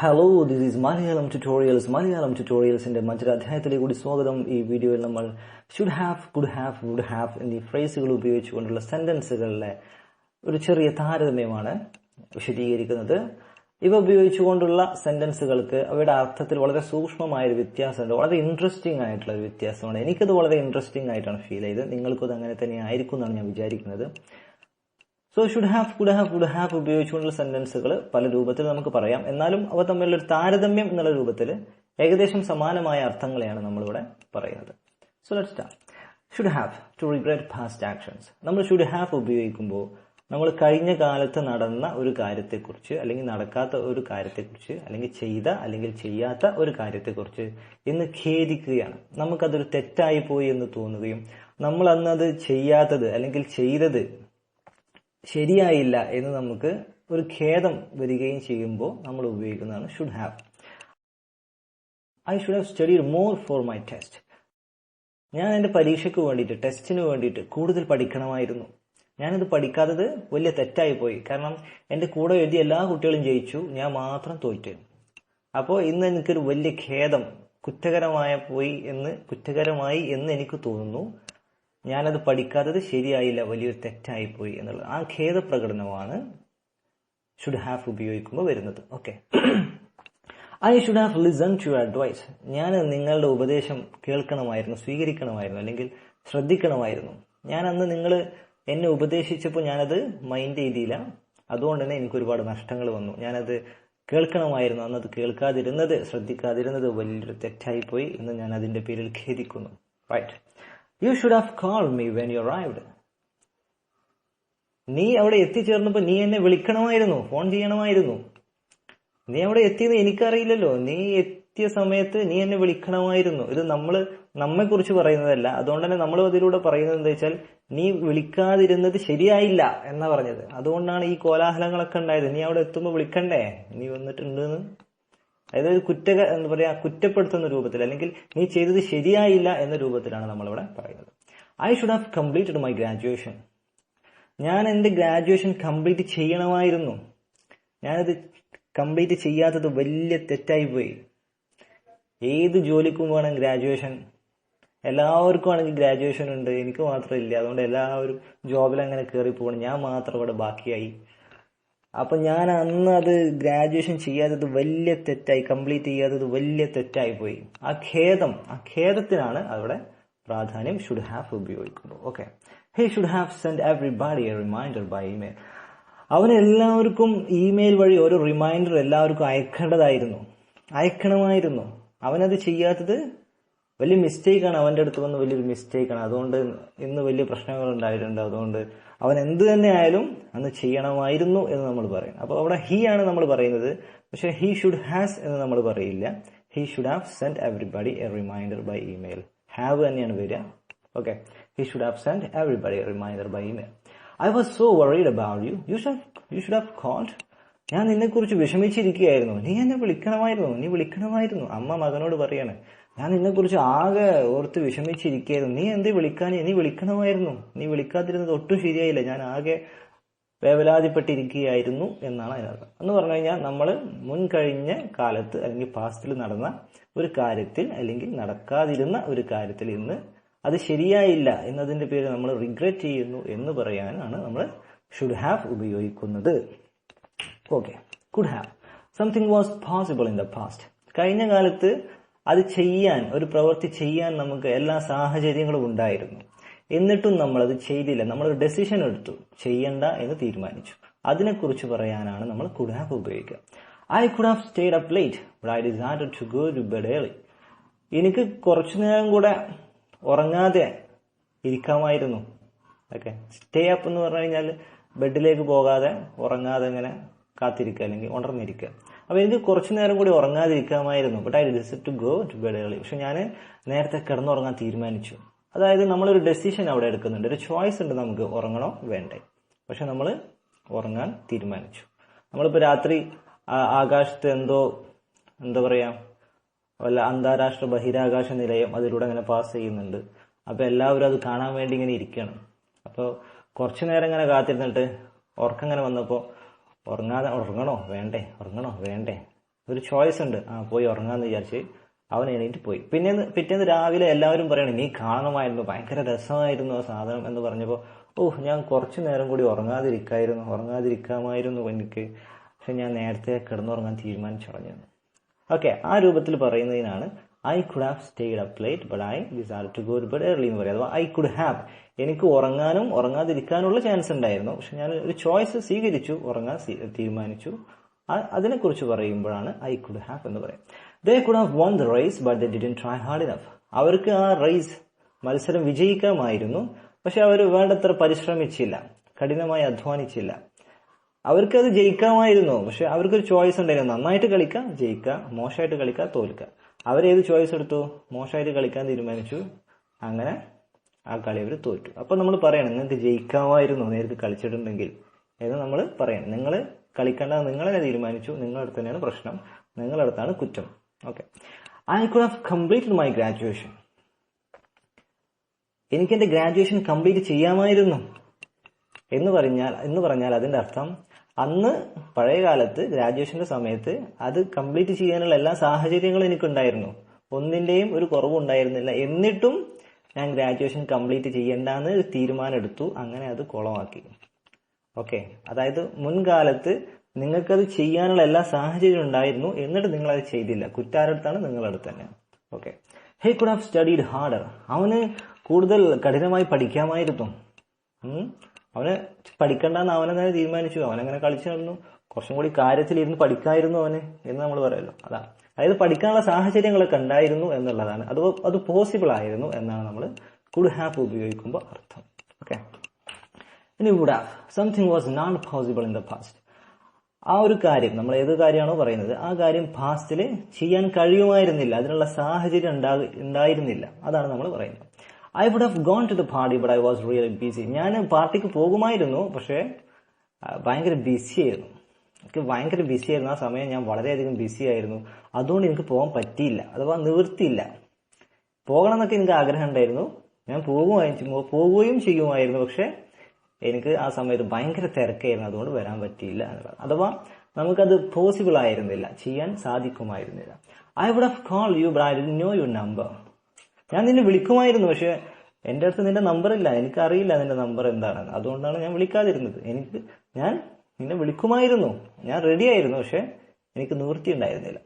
Hello this is Malayalam tutorials Malayalam ട്യൂട്ടോറിയൽസിന്റെ മറ്റൊരു അധ്യായത്തിലേക്ക് കൂടി സ്വാഗതം. ഈ വീഡിയോയിൽ നമ്മൾ should have could have would have എന്നീ ഫ്രേസുകൾ ഉപയോഗിച്ചുകൊണ്ടുള്ള സെന്റൻസുകളിലെ ഒരു ചെറിയ താരതമ്യമാണ് വിശദീകരിക്കുന്നത്. ഇവ ഉപയോഗിച്ചുകൊണ്ടുള്ള സെന്റൻസുകൾക്ക് അവയുടെ അർത്ഥത്തിൽ വളരെ സൂക്ഷ്മമായ ഒരു വ്യത്യാസമുണ്ട്. വളരെ ഇൻട്രസ്റ്റിംഗ് ആയിട്ടുള്ള ഒരു വ്യത്യാസമാണ്. എനിക്കത് വളരെ ഇൻട്രസ്റ്റിംഗ് ആയിട്ടാണ് ഫീൽ ചെയ്തത്. നിങ്ങൾക്കത് അങ്ങനെ തന്നെ ആയിരിക്കും എന്നാണ് ഞാൻ വിചാരിക്കുന്നത്. So should have could have would have ഉപയോഗിച്ചുകൊണ്ടുള്ള സെന്റൻസുകൾ പല രൂപത്തിൽ നമുക്ക് പറയാം. എന്നാലും അവ തമ്മിലുള്ള ഒരു താരതമ്യം എന്നുള്ള രൂപത്തിൽ ഏകദേശം സമാനമായ അർത്ഥങ്ങളെയാണ് നമ്മളിവിടെ പറയുന്നത്. So let start should have to regret past actions നമ്മൾ ഷുഡ് ഹാവ് ഉപയോഗിക്കുമ്പോൾ നമ്മൾ കഴിഞ്ഞ കാലത്ത് നടന്ന ഒരു കാര്യത്തെക്കുറിച്ച് അല്ലെങ്കിൽ നടക്കാത്ത ഒരു കാര്യത്തെക്കുറിച്ച് അല്ലെങ്കിൽ ചെയ്ത അല്ലെങ്കിൽ ചെയ്യാത്ത ഒരു കാര്യത്തെക്കുറിച്ച് ഇന്ന് ഖേദിക്കുകയാണ്. നമുക്കതൊരു തെറ്റായി പോയി എന്ന് തോന്നുകയും നമ്മൾ അന്ന് അത് ചെയ്യാത്തത് അല്ലെങ്കിൽ ചെയ്തത് ശരിയായില്ല എന്ന് നമുക്ക് ഒരു ഖേദം വരികയും ചെയ്യുമ്പോൾ നമ്മൾ ഉപയോഗിക്കുന്നതാണ് should have I should have studied more for my test ഞാൻ എന്റെ പരീക്ഷയ്ക്ക് വേണ്ടിയിട്ട് ടെസ്റ്റിന് വേണ്ടിയിട്ട് കൂടുതൽ പഠിക്കണമായിരുന്നു. ഞാനത് പഠിക്കാത്തത് വലിയ തെറ്റായി പോയി. കാരണം എന്റെ കൂടെ എഴുതിയ എല്ലാ കുട്ടികളും ജയിച്ചു. ഞാൻ മാത്രം തോറ്റു. അപ്പോൾ ഇന്ന് എനിക്കൊരു വലിയ ഖേദം കുറ്റകരമായ പോയി എന്ന് കുറ്റകരമായി എന്ന് എനിക്ക് തോന്നുന്നു. ഞാനത് പഠിക്കാത്തത് ശരിയായില്ല വലിയൊരു തെറ്റായി പോയി എന്നുള്ളത്. ആ ഖേദ പ്രകടനമാണ് ഷുഡ് ഹാവ് ഉപയോഗിക്കുമ്പോൾ വരുന്നത് okay I should have listen to advice ഞാൻ നിങ്ങളുടെ ഉപദേശം കേൾക്കണമായിരുന്നു സ്വീകരിക്കണമായിരുന്നു അല്ലെങ്കിൽ ശ്രദ്ധിക്കണമായിരുന്നു. ഞാൻ അന്ന് നിങ്ങൾ എന്നെ ഉപദേശിച്ചപ്പോൾ ഞാനത് മൈൻഡ് ചെയ്തില്ല. അതുകൊണ്ട് തന്നെ എനിക്ക് ഒരുപാട് നഷ്ടങ്ങൾ വന്നു. ഞാനത് കേൾക്കണമായിരുന്നു. അന്നത് കേൾക്കാതിരുന്നത് ശ്രദ്ധിക്കാതിരുന്നത് വലിയൊരു തെറ്റായി പോയി എന്ന് ഞാൻ അതിന്റെ പേരിൽ ഖേദിക്കുന്നു. Right you should have call me when you arrived നീ അവിടെ എത്തിച്ചേർന്നപ്പോ നീ എന്നെ വിളിക്കണമായിരുന്നു ഫോൺ ചെയ്യണമായിരുന്നു. നീ അവിടെ എത്തിയെന്ന് എനിക്കറിയില്ലല്ലോ. നീ എത്തിയ സമയത്ത് നീ എന്നെ വിളിക്കണമായിരുന്നു. ഇത് നമ്മൾ നമ്മെ കുറിച്ച് പറയുന്നതല്ല. അതുകൊണ്ട് തന്നെ നമ്മൾ അതിലൂടെ പറയുന്നത് എന്താ വെച്ചാൽ നീ വിളിക്കാതിരുന്നത് ശരിയായില്ല എന്നാ പറഞ്ഞത്. അതുകൊണ്ടാണ് ഈ കോലാഹലങ്ങളൊക്കെ ഉണ്ടായത്. നീ അവിടെ എത്തുമ്പോൾ വിളിക്കണ്ടേ? നീ വന്നിട്ടുണ്ടെന്ന്. അതായത് ഒരു കുറ്റ എന്താ പറയാ കുറ്റപ്പെടുത്തുന്ന രൂപത്തിൽ അല്ലെങ്കിൽ നീ ചെയ്തത് ശരിയായില്ല എന്ന രൂപത്തിലാണ് നമ്മളിവിടെ പറയുന്നത്. I should have completed my graduation ഞാൻ എന്റെ ഗ്രാജുവേഷൻ കംപ്ലീറ്റ് ചെയ്യണമായിരുന്നു. ഞാനത് കംപ്ലീറ്റ് ചെയ്യാത്തത് വലിയ തെറ്റായി പോയി. ഏത് ജോലിക്കും വേണം ഗ്രാജുവേഷൻ എല്ലാവർക്കും ആണെങ്കിൽ ഗ്രാജുവേഷൻ ഉണ്ട്. എനിക്ക് മാത്രമില്ല അതുകൊണ്ട് എല്ലാവരും ജോബിൽ അങ്ങനെ കയറി പോകണം ഞാൻ മാത്രം ഇവിടെ ബാക്കിയായി. അപ്പൊ ഞാൻ അന്ന് അത് ഗ്രാജുവേഷൻ ചെയ്യാത്തത് വലിയ തെറ്റായി കംപ്ലീറ്റ് ചെയ്യാത്തത് വലിയ തെറ്റായി പോയി. ആ ഖേദം ആ ഖേദത്തിനാണ് അവിടെ പ്രാധാന്യം ഷുഡ് ഹാവ് ഉപയോഗിക്കുന്നത്. Okay he should have send everybody a reminder by email അവൻ എല്ലാവർക്കും ഇമെയിൽ വഴി ഒരു റിമൈൻഡർ എല്ലാവർക്കും അയക്കേണ്ടതായിരുന്നു. അയക്കണമായിരുന്നു. അവനത് ചെയ്യാത്തത് വലിയ മിസ്റ്റേക്കാണ് അവന്റെ അടുത്ത് വന്ന് വലിയൊരു മിസ്റ്റേക്കാണ് അതുകൊണ്ട് ഇന്ന് വലിയ പ്രശ്നങ്ങൾ ഉണ്ടായിട്ടുണ്ട് അതുകൊണ്ട് അവൻ എന്ത് തന്നെ ആയാലും അന്ന് ചെയ്യണമായിരുന്നു എന്ന് നമ്മൾ പറയും അപ്പോൾ അവിടെ ഹീ ആണ് നമ്മൾ പറയുന്നത്. പക്ഷേ ഹീ ഷുഡ് ഹാസ് എന്ന് നമ്മൾ പറയില്ല. He should have send everybody a reminder by email have തന്നെയാണ് വരിക. Okay he should have send everybody a reminder by email I was so worried about you you should you should have called ഞാൻ നിന്നെക്കുറിച്ച് വിഷമിച്ചിരിക്കുകയായിരുന്നു. നീ എന്നെ വിളിക്കണമായിരുന്നു. നീ വിളിക്കണമായിരുന്നു. അമ്മ മകനോട് പറയാണ്. ഞാൻ നിന്നെക്കുറിച്ച് ആകെ ഓർത്ത് വിഷമിച്ചിരിക്കുകയായിരുന്നു. നീ എന്ത് വിളിക്കാൻ നീ വിളിക്കണമായിരുന്നു. നീ വിളിക്കാതിരുന്നത് ഒട്ടും ശരിയായില്ല. ഞാൻ ആകെ വേവലാതിപ്പെട്ടിരിക്കുകയായിരുന്നു എന്നാണ് അതിനർത്ഥം. എന്ന് പറഞ്ഞു കഴിഞ്ഞാൽ നമ്മൾ മുൻകഴിഞ്ഞ കാലത്ത് അല്ലെങ്കിൽ പാസ്റ്റിൽ നടന്ന ഒരു കാര്യത്തിൽ അല്ലെങ്കിൽ നടക്കാതിരുന്ന ഒരു കാര്യത്തിൽ ഇന്ന് അത് ശരിയായില്ല എന്നതിന്റെ പേര് നമ്മൾ റിഗ്രറ്റ് ചെയ്യുന്നു എന്ന് പറയാനാണ് നമ്മൾ ഷുഡ് ഹാവ് ഉപയോഗിക്കുന്നത്. Okay could have something was possible in the past കഴിഞ്ഞ കാലത്ത് അത് ചെയ്യാൻ ഒരു പ്രവൃത്തി ചെയ്യാൻ നമുക്ക് എല്ലാ സാഹചര്യങ്ങളും ഉണ്ടായിരുന്നു. എന്നിട്ടും നമ്മൾ അത് ചെയ്തില്ല. നമ്മൾ ഒരു ഡെസിഷൻ എടുത്തു. ചെയ്യണ്ട എന്ന് തീരുമാനിച്ചു. അതിനെക്കുറിച്ച് പറയാനാണ് നമ്മൾ കുഡ് ഹാവ് ഉപയോഗിക്കുക I could have stayed up late I decide to go to bed early എനിക്ക് കുറച്ചു നേരം കൂടെ ഉറങ്ങാതെ ഇരിക്കാമായിരുന്നു. ഓക്കെ സ്റ്റേ അപ്പ് എന്ന് പറഞ്ഞു കഴിഞ്ഞാൽ ബെഡിലേക്ക് പോകാതെ ഉറങ്ങാതെ ഇങ്ങനെ കാത്തിരിക്കുക അല്ലെങ്കിൽ ഉണർന്നിരിക്കുക. അപ്പൊ എനിക്ക് കുറച്ചു നേരം കൂടി ഉറങ്ങാതിരിക്കാമായിരുന്നു. But I decide to go to bed early പക്ഷെ ഞാൻ നേരത്തെ കിടന്നുറങ്ങാൻ തീരുമാനിച്ചു. അതായത് നമ്മളൊരു ഡെസിഷൻ അവിടെ എടുക്കുന്നുണ്ട്. ഒരു ചോയ്സ് ഉണ്ട് നമുക്ക് ഉറങ്ങണോ വേണ്ടേ. പക്ഷെ നമ്മൾ ഉറങ്ങാൻ തീരുമാനിച്ചു. നമ്മളിപ്പോൾ രാത്രി ആകാശത്ത് എന്തോ എന്താ പറയാ വല്ല അന്താരാഷ്ട്ര ബഹിരാകാശ നിലയം അതിലൂടെ അങ്ങനെ പാസ് ചെയ്യുന്നുണ്ട്. അപ്പൊ എല്ലാവരും അത് കാണാൻ വേണ്ടി ഇങ്ങനെ ഇരിക്കണം. അപ്പോൾ കുറച്ചു നേരം ഇങ്ങനെ കാത്തിരുന്നിട്ട് ഉറക്കം ഇങ്ങനെ വന്നപ്പോൾ ഉറങ്ങാതെ ഉറങ്ങണോ? വേണ്ടേ ഉറങ്ങണോ? വേണ്ടേ. ഒരു ചോയ്സ് ഉണ്ട്. ആ പോയി ഉറങ്ങാന്ന് വിചാരിച്ച് അവൻ എണീറ്റ് പോയി. പിന്നെ പിറ്റേന്ന് രാവിലെ എല്ലാവരും പറയണം നീ കാണണമായിരുന്നു ഭയങ്കര രസമായിരുന്നു ആ സാധനം എന്ന് പറഞ്ഞപ്പോൾ ഓ ഞാൻ കുറച്ചു നേരം കൂടി ഉറങ്ങാതിരിക്കായിരുന്നു ഉറങ്ങാതിരിക്കാമായിരുന്നു എനിക്ക്. പക്ഷെ ഞാൻ നേരത്തെ കിടന്നുറങ്ങാൻ തീരുമാനിച്ചു തുടങ്ങിയത് ഓക്കെ ആ രൂപത്തിൽ പറയുന്നതിനാണ് I could have stayed up late but I decide to go but early എന്ന് പറയും അഥവാ ഐ കുഡ് ഹാവ് എനിക്ക് ഉറങ്ങാനും ഉറങ്ങാതിരിക്കാനുള്ള ചാൻസ് ഉണ്ടായിരുന്നു. പക്ഷെ ഞാൻ ഒരു ചോയ്സ് സ്വീകരിച്ചു ഉറങ്ങാൻ തീരുമാനിച്ചു. അതിനെക്കുറിച്ച് പറയുമ്പോഴാണ് ഐ കുഡ് ഹാവ് എന്ന് പറയും. They could have won the race but the didn't try hard enough അവർക്ക് ആ റേസ് മത്സരം വിജയിക്കാമായിരുന്നു. പക്ഷെ അവർ വേണ്ടത്ര പരിശ്രമിച്ചില്ല കഠിനമായി അധ്വാനിച്ചില്ല. അവർക്കത് ജയിക്കാമായിരുന്നു. പക്ഷെ അവർക്കൊരു ചോയ്സ് ഉണ്ടായിരുന്നു. നന്നായിട്ട് കളിക്കാം ജയിക്കാം മോശമായിട്ട് കളിക്കാം തോൽക്കാം. അവരേത് ചോയ്സ് എടുത്തു? മോശമായിട്ട് കളിക്കാൻ തീരുമാനിച്ചു. അങ്ങനെ ആ കളി അവർ തോറ്റു. അപ്പൊ നമ്മൾ പറയണം നിങ്ങൾക്ക് ജയിക്കാമായിരുന്നു നേരത്തെ കളിച്ചിട്ടുണ്ടെങ്കിൽ. എന്ന് നമ്മൾ പറയണം. നിങ്ങൾ കളിക്കേണ്ടത് നിങ്ങളെ തീരുമാനിച്ചു. നിങ്ങളടുത്ത് തന്നെയാണ് പ്രശ്നം. നിങ്ങളടുത്താണ് കുറ്റം. Okay. I could have completed my graduation എനിക്ക് എന്റെ ഗ്രാജുവേഷൻ കംപ്ലീറ്റ് ചെയ്യാമായിരുന്നു. എന്ന് പറഞ്ഞാൽ എന്ന് പറഞ്ഞാൽ അതിന്റെ അർത്ഥം അന്ന് പഴയ കാലത്ത് ഗ്രാജുവേഷന്റെ സമയത്ത് അത് കംപ്ലീറ്റ് ചെയ്യാനുള്ള എല്ലാ സാഹചര്യങ്ങളും എനിക്കുണ്ടായിരുന്നു. ഒന്നിന്റെയും ഒരു കുറവുണ്ടായിരുന്നില്ല. എന്നിട്ടും ഞാൻ ഗ്രാജുവേഷൻ കംപ്ലീറ്റ് ചെയ്യണ്ടെന്ന് ഒരു തീരുമാനം എടുത്തു അങ്ങനെ അത് കുളമാക്കി. ഓക്കെ. അതായത് മുൻകാലത്ത് നിങ്ങൾക്കത് ചെയ്യാനുള്ള എല്ലാ സാഹചര്യം ഉണ്ടായിരുന്നു. എന്നിട്ട് നിങ്ങൾ അത് ചെയ്തില്ല കുറ്റാരടുത്താണ് നിങ്ങളടുത്ത് തന്നെ. Okay. He could have studied harder അവന് കൂടുതൽ കഠിനമായി പഠിക്കാമായിരുന്നു. അവന് പഠിക്കണ്ടെന്ന് അവനെ തന്നെ തീരുമാനിച്ചു? അവനങ്ങനെ കളിച്ചു നടന്നു? കുറച്ചും കൂടി കാര്യത്തിലിരുന്ന് പഠിക്കായിരുന്നു അവന് എന്ന് നമ്മൾ പറയുമല്ലോ അതാ. അതായത് പഠിക്കാനുള്ള സാഹചര്യങ്ങളൊക്കെ ഉണ്ടായിരുന്നു എന്നുള്ളതാണ്. അത് അത് പോസിബിൾ ആയിരുന്നു എന്നാണ് നമ്മൾ കുഡ് ഹാപ്പ് ഉപയോഗിക്കുമ്പോൾ അർത്ഥം. ഓക്കെ ഇനി would something was not possible in the past ആ ഒരു കാര്യം നമ്മൾ ഏത് കാര്യമാണോ പറയുന്നത് ആ കാര്യം പാസ്റ്റിൽ ചെയ്യാൻ കഴിയുമായിരുന്നില്ല. അതിനുള്ള സാഹചര്യം ഉണ്ടാ- ഉണ്ടായിരുന്നില്ല. അതാണ് നമ്മൾ പറയുന്നത്. I would have gone to the party but I was really busy ഞാൻ പാർട്ടിക്ക് പോകുമായിരുന്നു പക്ഷേ ഭയങ്കര ബിസി ആയിരുന്നു എനിക്ക് ഭയങ്കര ബിസി ആയിരുന്നു ആ സമയം ഞാൻ വളരെയധികം ബിസി ആയിരുന്നു അതുകൊണ്ട് എനിക്ക് പോകാൻ പറ്റിയില്ല അഥവാ നിവൃത്തിയില്ല. പോകണം എന്നൊക്കെ എനിക്ക് ആഗ്രഹം ഉണ്ടായിരുന്നു ഞാൻ പോകുമായിരുന്നു പോവുകയും ചെയ്യുമായിരുന്നു പക്ഷെ എനിക്ക് ആ സമയത്ത് ഭയങ്കര തിരക്കായിരുന്നു. അതുകൊണ്ട് വരാൻ പറ്റിയില്ല എന്നുള്ളത്. അഥവാ നമുക്കത് പോസിബിൾ ആയിരുന്നില്ല ചെയ്യാൻ സാധിക്കുമായിരുന്നില്ല. I would have call you but know your number ഞാൻ നിന്നെ വിളിക്കുമായിരുന്നു പക്ഷെ എന്റെ അടുത്ത് നിന്റെ നമ്പർ ഇല്ല. എനിക്ക് അറിയില്ല നിന്റെ നമ്പർ എന്താണെന്ന്. അതുകൊണ്ടാണ് ഞാൻ വിളിക്കാതിരുന്നത്. എനിക്ക് ഞാൻ നിന്നെ വിളിക്കുമായിരുന്നു. ഞാൻ റെഡി ആയിരുന്നു പക്ഷെ എനിക്ക് നിവൃത്തി ഉണ്ടായിരുന്നില്ല.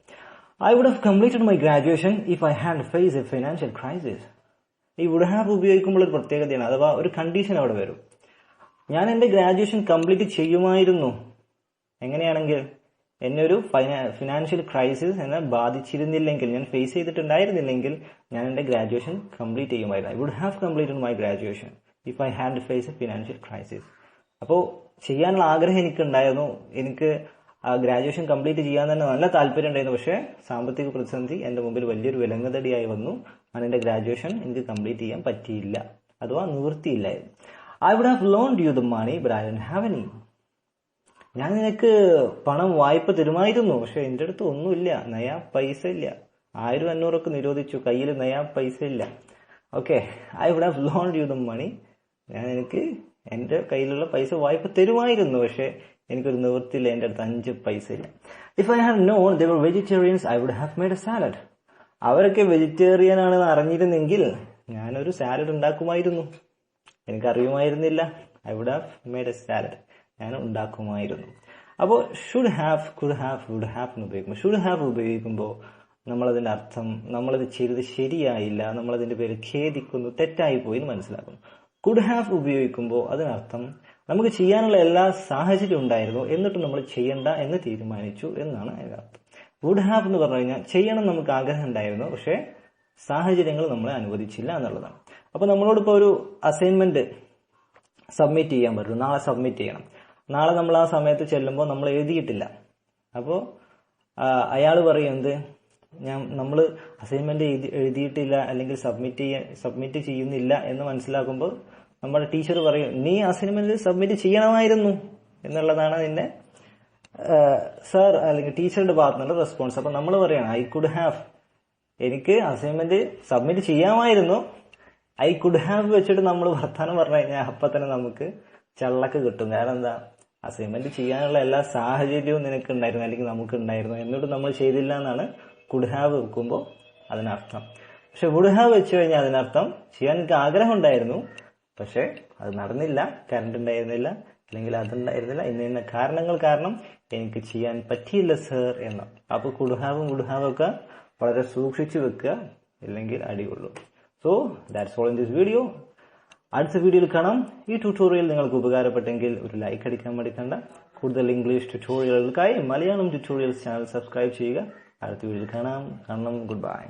I would have completed my graduation if I had face a financial crisis ഈ വുഡ് ഹാവ് ഉപയോഗിക്കുമ്പോൾ ഒരു പ്രത്യേകതയാണ് അഥവാ ഒരു കണ്ടീഷൻ അവിടെ വരും. ഞാൻ എന്റെ ഗ്രാജുവേഷൻ കംപ്ലീറ്റ് ചെയ്യുമായിരുന്നു. എങ്ങനെയാണെങ്കിൽ? എന്നെ ഒരു ഫിനാൻഷ്യൽ ക്രൈസിസ് എന്നെ ബാധിച്ചിരുന്നില്ലെങ്കിൽ ഞാൻ ഫേസ് ചെയ്തിട്ടുണ്ടായിരുന്നില്ലെങ്കിൽ ഞാൻ എന്റെ ഗ്രാജുവേഷൻ കംപ്ലീറ്റ് ചെയ്യുമായിരുന്നു. I would have completed my graduation if I had face a financial crisis അപ്പോൾ ചെയ്യാനുള്ള ആഗ്രഹം എനിക്കുണ്ടായിരുന്നു. എനിക്ക് ആ ഗ്രാജുവേഷൻ കംപ്ലീറ്റ് ചെയ്യാൻ തന്നെ നല്ല താല്പര്യം ഉണ്ടായിരുന്നു പക്ഷേ സാമ്പത്തിക പ്രതിസന്ധി എന്റെ മുമ്പിൽ വലിയൊരു വിലങ്ങതടിയായി വന്നു. ഞാൻ എന്റെ ഗ്രാജുവേഷൻ എനിക്ക് കംപ്ലീറ്റ് ചെയ്യാൻ പറ്റിയില്ല. അഥവാ നിവൃത്തിയില്ലായിരുന്നു. I would have loan you the money but I don't have any ഞാൻ നിനക്ക് പണം വായ്പ തരുമായിരുന്നു പക്ഷെ എന്റെ അടുത്ത് ഒന്നുമില്ല നയാ പൈസ ഇല്ല. ആയിരം അഞ്ഞൂറൊക്കെ നിരോധിച്ചു കയ്യിൽ നയാ പൈസ ഇല്ല. Okay I would have loan you the money ഞാൻ എനിക്ക് എന്റെ കയ്യിലുള്ള പൈസ വായ്പ തരുമായിരുന്നു പക്ഷെ എനിക്കൊരു നിവൃത്തിയില്ല എന്റെ അടുത്ത് അഞ്ച് പൈസ ഇല്ല. If I have known were vegetarians I would have made a salad അവരൊക്കെ വെജിറ്റേറിയൻ ആണെന്ന് അറിഞ്ഞിരുന്നെങ്കിൽ ഞാനൊരു സാലഡ് ഉണ്ടാക്കുമായിരുന്നു. എനിക്കറിയുമായിരുന്നില്ല. I would have made a salad ഞാൻ ഉണ്ടാക്കുമായിരുന്നു. അപ്പോൾ should have could have would have എന്ന് ഉപയോഗിക്കുമ്പോൾ ഷുഡ് ഹാവ് ഉപയോഗിക്കുമ്പോൾ നമ്മളതിന്റെ അർത്ഥം നമ്മളത് ചെയ്തത് ശരിയായില്ല നമ്മളതിന്റെ പേര് ഖേദിക്കുന്നു തെറ്റായി പോയി എന്ന് മനസ്സിലാക്കുന്നു. കുഡ് ഹാവ് ഉപയോഗിക്കുമ്പോൾ അതിനർത്ഥം നമുക്ക് ചെയ്യാനുള്ള എല്ലാ സാഹചര്യം ഉണ്ടായിരുന്നു എന്നിട്ടും നമ്മൾ ചെയ്യണ്ട എന്ന് തീരുമാനിച്ചു എന്നാണ് അതിന്റെ അർത്ഥം. വുഡ് ഹാവ് എന്ന് പറഞ്ഞു കഴിഞ്ഞാൽ ചെയ്യണം നമുക്ക് ആഗ്രഹം ഉണ്ടായിരുന്നു പക്ഷേ സാഹചര്യങ്ങൾ നമ്മളെ അനുവദിച്ചില്ല എന്നുള്ളതാണ്. അപ്പൊ നമ്മളോടിപ്പോ ഒരു അസൈൻമെന്റ് സബ്മിറ്റ് ചെയ്യാൻ പറ്റും നാളെ സബ്മിറ്റ് ചെയ്യണം. നാളെ നമ്മൾ ആ സമയത്ത് ചെല്ലുമ്പോൾ നമ്മൾ എഴുതിയിട്ടില്ല. അപ്പോൾ അയാൾ പറയും എന്ത്? ഞാൻ നമ്മൾ അസൈൻമെന്റ് എഴുതി എഴുതിയിട്ടില്ല അല്ലെങ്കിൽ സബ്മിറ്റ് ചെയ്യാൻ സബ്മിറ്റ് ചെയ്യുന്നില്ല എന്ന് മനസ്സിലാക്കുമ്പോൾ നമ്മുടെ ടീച്ചർ പറയും നീ അസൈൻമെന്റ് സബ്മിറ്റ് ചെയ്യണമായിരുന്നു എന്നുള്ളതാണ് നിന്നെ സാർ അല്ലെങ്കിൽ ടീച്ചറുടെ ഭാഗത്തു നിന്നുള്ള റെസ്പോൺസ് അപ്പൊ നമ്മൾ പറയണം ഐ കുഡ് ഹാവ് എനിക്ക് അസൈൻമെന്റ് സബ്മിറ്റ് ചെയ്യാമായിരുന്നു. ഐ കുഡ് ഹാവ് വെച്ചിട്ട് നമ്മൾ വർത്താനം പറഞ്ഞു കഴിഞ്ഞാൽ അപ്പൊ തന്നെ നമുക്ക് ചള്ളക്ക് കിട്ടും. കാരണം എന്താ? അസൈൻമെന്റ് ചെയ്യാനുള്ള എല്ലാ സാഹചര്യവും നിനക്ക് ഉണ്ടായിരുന്നു അല്ലെങ്കിൽ നമുക്ക് ഉണ്ടായിരുന്നു എന്നിട്ട് നമ്മൾ ചെയ്തില്ല എന്നാണ് കുഡ് വെക്കുമ്പോൾ അതിനർത്ഥം. പക്ഷെ വുഡ് ഹാവ് വെച്ച് കഴിഞ്ഞാൽ അതിനർത്ഥം ചെയ്യാൻ എനിക്ക് ആഗ്രഹം ഉണ്ടായിരുന്നു പക്ഷെ അത് നടന്നില്ല. കറണ്ട് ഉണ്ടായിരുന്നില്ല. അല്ലെങ്കിൽ അതുണ്ടായിരുന്നില്ല ഇന്ന ഇന്ന കാരണങ്ങൾ കാരണം എനിക്ക് ചെയ്യാൻ പറ്റിയില്ല സർ എന്ന്. അപ്പൊ കുടുഹാവും വുഡ്ഹാവും ഒക്കെ വളരെ സൂക്ഷിച്ചു വെക്കുക. ഇല്ലെങ്കിൽ അടികൊള്ളു. So that's all in this video അടുത്ത വീഡിയോയിൽ കാണാം. ഈ ട്യൂട്ടോറിയൽ നിങ്ങൾക്ക് ഉപകാരപ്പെട്ടെങ്കിൽ ഒരു ലൈക്ക് അടിക്കാൻ മടിക്കണ്ട കൂടുതൽ ഇംഗ്ലീഷ് ട്യൂട്ടോറിയലുകൾക്കായി മലയാളം ട്യൂട്ടോറിയൽസ് ചാനൽ സബ്സ്ക്രൈബ് ചെയ്യുക. അടുത്ത വീഡിയോയിൽ കാണാം. കാണണം. Good bye